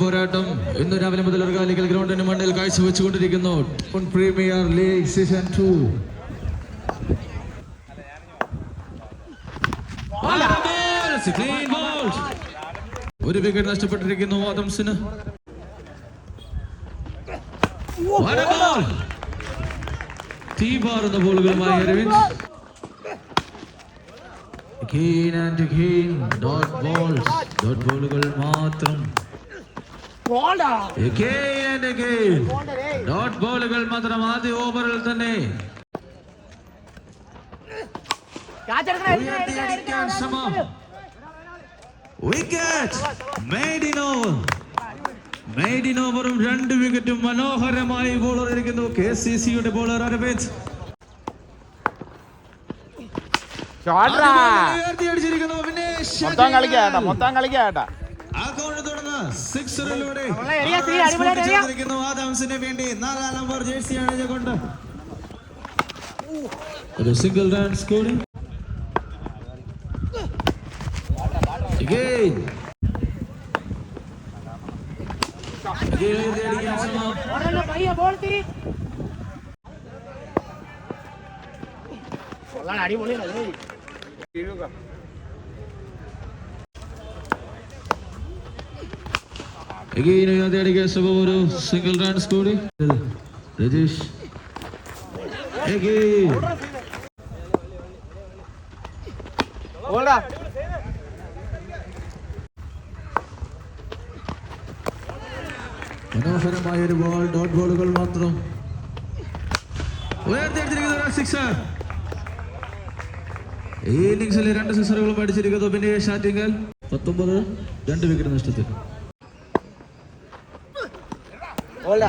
പോരാട്ടം. ഇന്ന് രാവിലെ മുതൽ ഒർഗാലിക്കൽ ഗ്രൗണ്ടിന് മണ്ണിൽ കാഴ്ചവെച്ചുകൊണ്ടിരിക്കുന്നു. പ്രീമിയർ ലീഗ് സീസൺ ടു ഒരു വിക്കറ്റ് നഷ്ടപ്പെട്ടിരിക്കുന്നു ആദംസിന്! തീപാറുന്ന ബോളുകളുമായി Aravind. Again and again, dot balls, dot ബോളുകൾ മാത്രം. Dot ബോളുകൾ മാത്രം ആദ്യ ഓവറിൽ തന്നെ. ഉയർത്തിയടിക്കാൻ ശ്രമം. Wicket maiden over maiden ഓവറും രണ്ട് വിക്കറ്റും മനോഹരമായി ബോളർ ഇരിക്കുന്നു. കെ സി സിയുടെ ബോളർ അരവിന്ദ് മൊത്തം കളിക്കാട്ടാ മൊത്തം കളിക്കാട്ടാ സിക്സറിലൂടെ ആദാംസിന് വേണ്ടി. നാലാം നമ്പർ ജേഴ്സിയാണ് അണിഞ്ഞുകൊണ്ട് ഒരു single run scoring Again. Again. പയ്യ ബോൾ തിരി. അടിപൊളിയാണ് Again, ഉയർത്തിയടിക്കാൻ ശ്രമം ഒരു സിംഗിൾ റൺസ് കൂടി. രജീഷ് Again. ഓടാ. മനോഹരമായ ഒരു ബോൾ ഡോട്ട് ബോളുകൾ മാത്രം ഉയർത്തിയെടുത്തിരിക്കുന്ന സിക്സർ ഈ ഇന്നിംഗ്സിൽ രണ്ട് സിക്സറുകളും അടിച്ചിരിക്കുന്നു. പിന്നെ ഷാറ്റിങ്ങൽ പത്തൊമ്പത് രണ്ട് വിക്കറ്റ് നഷ്ടത്തിൽ.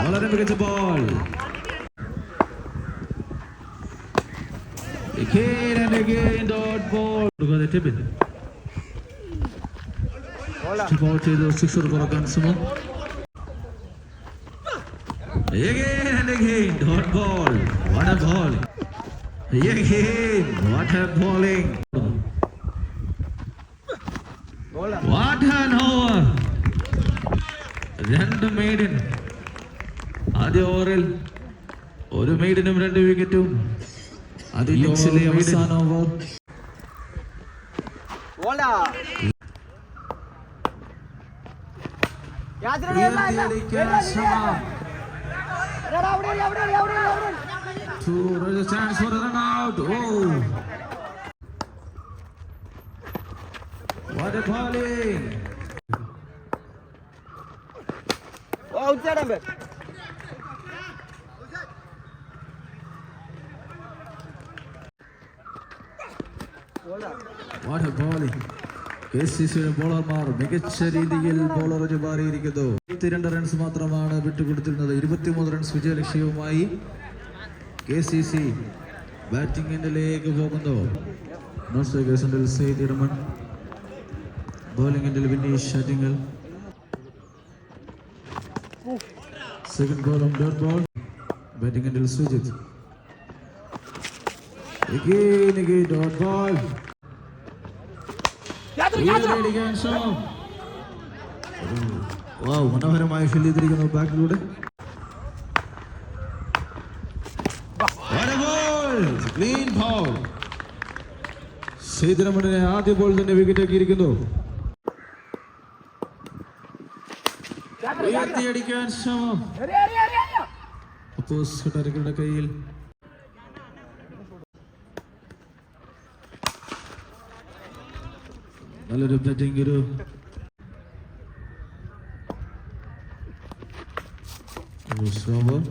വളരെ മികച്ച ball Again and again dot ball. കൊടുക്കാതെ ടിപ്പിൻ. ഓടാ ബോൾ ചെയ്ത് സിക്സർ കുറക്കാൻ ശ്രമം Again and again, dot ball. What a ball. Again, what a bowling. ഓടാ What an over. രണ്ട് മെയ്ഡിൻ ആദ്യ ഓവറിൽ ഒരു മെയ്ഡിനും രണ്ട് വിക്കറ്റും അത് ഇന്നിംഗ്സിലെ അവസാന over out. Oh. What a bowling. ഓ ഉച്ചേടം പേ ഓടാ What a bowling. K C സിയുടെ ബോളർമാർ മികച്ച രീതിയിൽ ബോളർ മാറിയിരിക്കുന്നു. ഇരുപത്തിരണ്ട് റൺസ് മാത്രമാണ് വിട്ടുകൊടുത്തിരുന്നത്. ഇരുപത്തിമൂന്ന് റൺസ് വിജയലക്ഷ്യവുമായി കെ സി സി ബാറ്റിംഗിലേക്ക് പോകുന്നു. നോട്ട് സെയ്ദ് ഇടമൺ ബോളിംഗിന്റെ വിനീഷ് ഷാറ്റിങ്ങൽ second on dot ball ബാറ്റിംഗിന്റെ Sujith. Again, again, dot ball. മനോഹരമായി ഫീൽ ചെയ്തിരിക്കുന്നു ബാക്കിലൂടെ. സേതുരമണിനെ ആദ്യ ബോൾ തന്നെ വിക്കറ്റ് ആക്കിയിരിക്കുന്നു ഉയർത്തിയടിക്കാൻ ശ്രമം അപ്പോസ് കയ്യിൽ நல்ல ரிப்த ஜெங்கிரு ஓவர்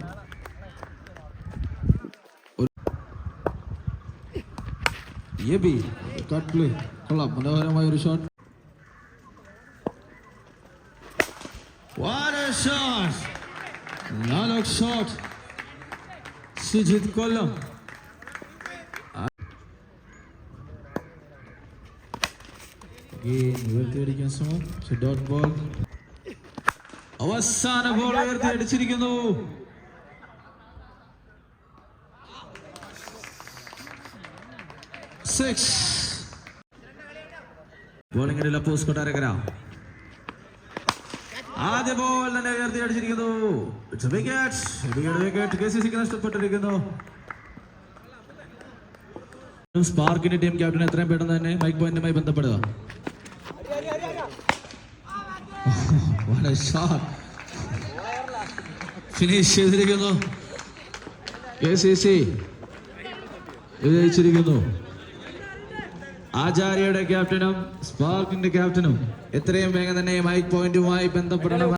ये भी कट प्ले कला मनोहरम आयुर shot. What a shot! Nalok shot. Sujit kolam. Again, ഉയർത്തിയടിക്കാൻ ശ്രമം ഡോട്ട് ബോൾ. അവസാന ബോൾ ഉയർത്തി അടിച്ചിരിക്കുന്നു. സിക്സ് ബോളിംഗിൽ അപ്പോസ് കൊട്ടാരക്കര. ആദ്യ ബോൾ തന്നെ ഉയർത്തി അടിച്ചിരിക്കുന്നു. Wicket wicket wicket K C സിക്ക് നഷ്ടപ്പെട്ടിരിക്കുന്നു. സ്പാർക്കിന്റെ ടീം ക്യാപ്റ്റൻ എത്രയും പെട്ടെന്ന് തന്നെ മൈക്ക് പോയിന്റുമായി ബന്ധപ്പെടുക. ഫിനിഷ് ചെയ്തിരിക്കുന്നു. വിജയിച്ചിരിക്കുന്നു. ആചാര്യയുടെ ക്യാപ്റ്റനും സ്പാർക്കിന്റെ ക്യാപ്റ്റനും എത്രയും വേഗം തന്നെ മൈക്ക് പോയിന്റുമായി ബന്ധപ്പെടണം.